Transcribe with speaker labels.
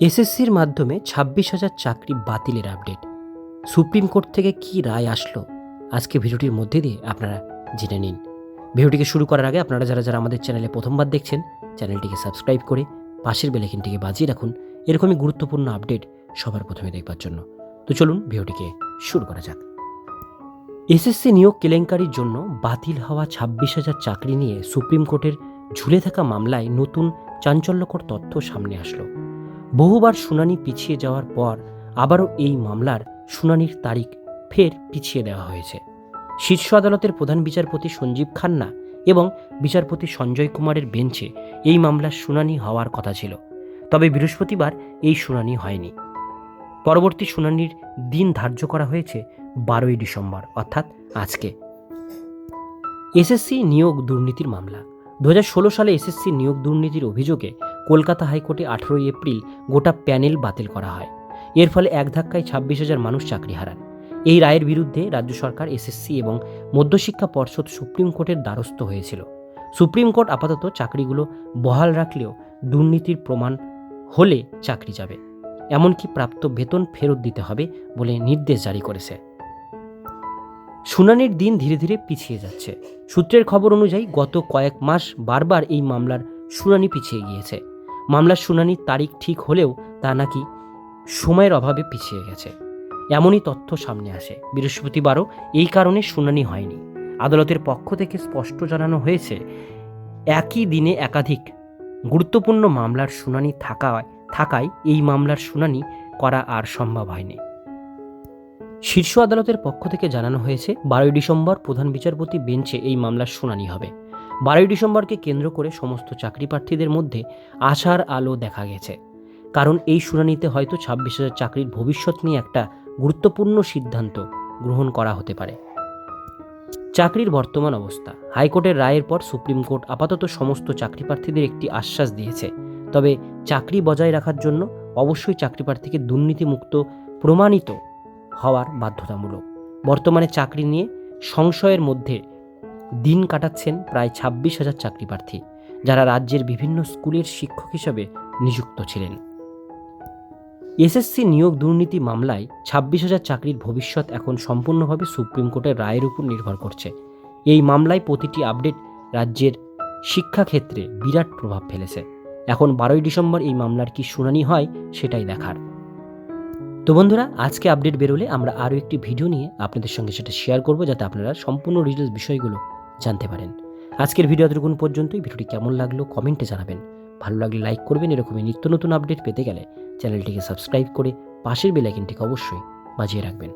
Speaker 1: এসএসসির মাধ্যমে ছাব্বিশ হাজার চাকরি বাতিলের আপডেট। সুপ্রিম কোর্ট থেকে কি রায় আসলো? আজকে ভিডিওটির মধ্যে দিয়ে আপনারা জেনে নিন। ভিডিওটিকে শুরু করার আগে আপনারা যারা যারা আমাদের চ্যানেলে প্রথমবার দেখছেন, চ্যানেলটিকে সাবস্ক্রাইব করে পাশের বেলাইকিনটিকে বাজিয়ে রাখুন। এরকমই গুরুত্বপূর্ণ আপডেট সবার প্রথমে দেখবার জন্য। তো চলুন ভিডিওটিকে শুরু করা যাক। এসএসসি নিয়োগ কেলেঙ্কারির জন্য বাতিল হওয়া ছাব্বিশ হাজার চাকরি নিয়ে সুপ্রিম কোর্টের ঝুলে থাকা মামলায় নতুন চাঞ্চল্যকর তথ্য সামনে আসলো। বহুবার শুনানি পিছিয়ে যাওয়ার পর আবারও এই মামলার শুনানির তারিখ ফের পিছিয়ে দেওয়া হয়েছে। শীর্ষ আদালতের প্রধান বিচারপতি সঞ্জীব খান্না এবং বিচারপতি সঞ্জয় কুমারের বেঞ্চে এই মামলার শুনানি হওয়ার কথা ছিল, তবে বৃহস্পতিবার এই শুনানি হয়নি। পরবর্তী শুনানির দিন ধার্য করা হয়েছে বারোই ডিসেম্বর, অর্থাৎ আজকে। এসএসসি নিয়োগ দুর্নীতির মামলা। দু হাজার ষোলো সালে এসএসসি নিয়োগ দুর্নীতির অভিযোগে কলকাতা হাইকোর্টে আঠেরোই এপ্রিল গোটা প্যানেল বাতিল করা হয়। এর ফলে এক ধাক্কায় ছাব্বিশ হাজার মানুষ চাকরি হারান। এই রায়ের বিরুদ্ধে রাজ্য সরকার, এসএসসি এবং মধ্যশিক্ষা পর্ষদ সুপ্রিম কোর্টের দ্বারস্থ হয়েছিল। সুপ্রিম কোর্ট আপাতত চাকরিগুলো বহাল রাখলেও দুর্নীতির প্রমাণ হলে চাকরি যাবে। এমনকি প্রাপ্ত বেতন ফেরত দিতে হবে বলে নির্দেশ জারি করেছে। শুনানির দিন ধীরে ধীরে পিছিয়ে যাচ্ছে। সূত্রের খবর অনুযায়ী গত কয়েক মাস বারবার এই মামলার শুনানি পিছিয়ে গিয়েছে। মামলার শুনানির তারিখ ঠিক হলেও তা নাকি সময়ের অভাবে পিছিয়ে গেছে। এমনই তথ্য সামনে আসে। বৃহস্পতিবারও এই কারণে শুনানি হয়নি। আদালতের পক্ষ থেকে স্পষ্ট জানানো হয়েছে, একই দিনে একাধিক গুরুত্বপূর্ণ মামলার শুনানি থাকায় থাকায় এই মামলার শুনানি করা আর সম্ভব হয়নি। শীর্ষ আদালতের পক্ষ থেকে জানানো হয়েছে, বারোই ডিসেম্বর প্রধান বিচারপতি বেঞ্চে এই মামলার শুনানি হবে। বারোই ডিসেম্বরকে কেন্দ্র করে সমস্ত চাকরি প্রার্থীদের মধ্যে আশার আলো দেখা গেছে। কারণ এই শুনানিতে হয়তো ছাব্বিশ হাজার চাকরির ভবিষ্যৎ নিয়ে একটা গুরুত্বপূর্ণ সিদ্ধান্ত গ্রহণ করা হতে পারে। চাকরির বর্তমান অবস্থা। হাইকোর্টের রায়ের পর সুপ্রিম কোর্ট আপাতত সমস্ত চাকরি প্রার্থীদের একটি আশ্বাস দিয়েছে। তবে চাকরি বজায় রাখার জন্য অবশ্যই চাকরি প্রার্থীকে দুর্নীতিমুক্ত, প্রমাণিত হওয়ার বাধ্যতামূলক। বর্তমানে চাকরি নিয়ে সংশয়ের মধ্যে দিন কাটাচ্ছেন প্রায় ছাব্বিশ হাজার চাকরি প্রার্থী যারা রাজ্যের বিভিন্ন স্কুলের শিক্ষক হিসাবে নিযুক্ত ছিলেন। এসএসসি নিয়োগ দুর্নীতি মামলায় ছাব্বিশ হাজার চাকরির ভবিষ্যৎ এখন সম্পূর্ণভাবে সুপ্রিম কোর্টের রায়ের উপর নির্ভর করছে। এই মামলায় প্রতিটি আপডেট রাজ্যের শিক্ষাক্ষেত্রে বিরাট প্রভাব ফেলেছে। এখন বারোই ডিসেম্বর এই মামলার কি শুনানি হয় সেটাই দেখার। তো বন্ধুরা, আজকে আপডেট বেরোলে আমরা আরও একটি ভিডিও নিয়ে আপনাদের সঙ্গে সেটা শেয়ার করব, যাতে আপনারা সম্পূর্ণ ডিটেলস বিষয়গুলো জানতে পারেন। আজকের ভিডিও এতটুকুন পর্যন্তই। ভিডিওটি কেমন লাগল কমেন্টে জানাবেন। ভালো লাগলে লাইক করবেন। এরকমই নিত্য নতুন আপডেট পেতে গেলে চ্যানেলটিকে সাবস্ক্রাইব করে পাশের বেলাইকিনটিকে অবশ্যই বাজিয়ে রাখবেন।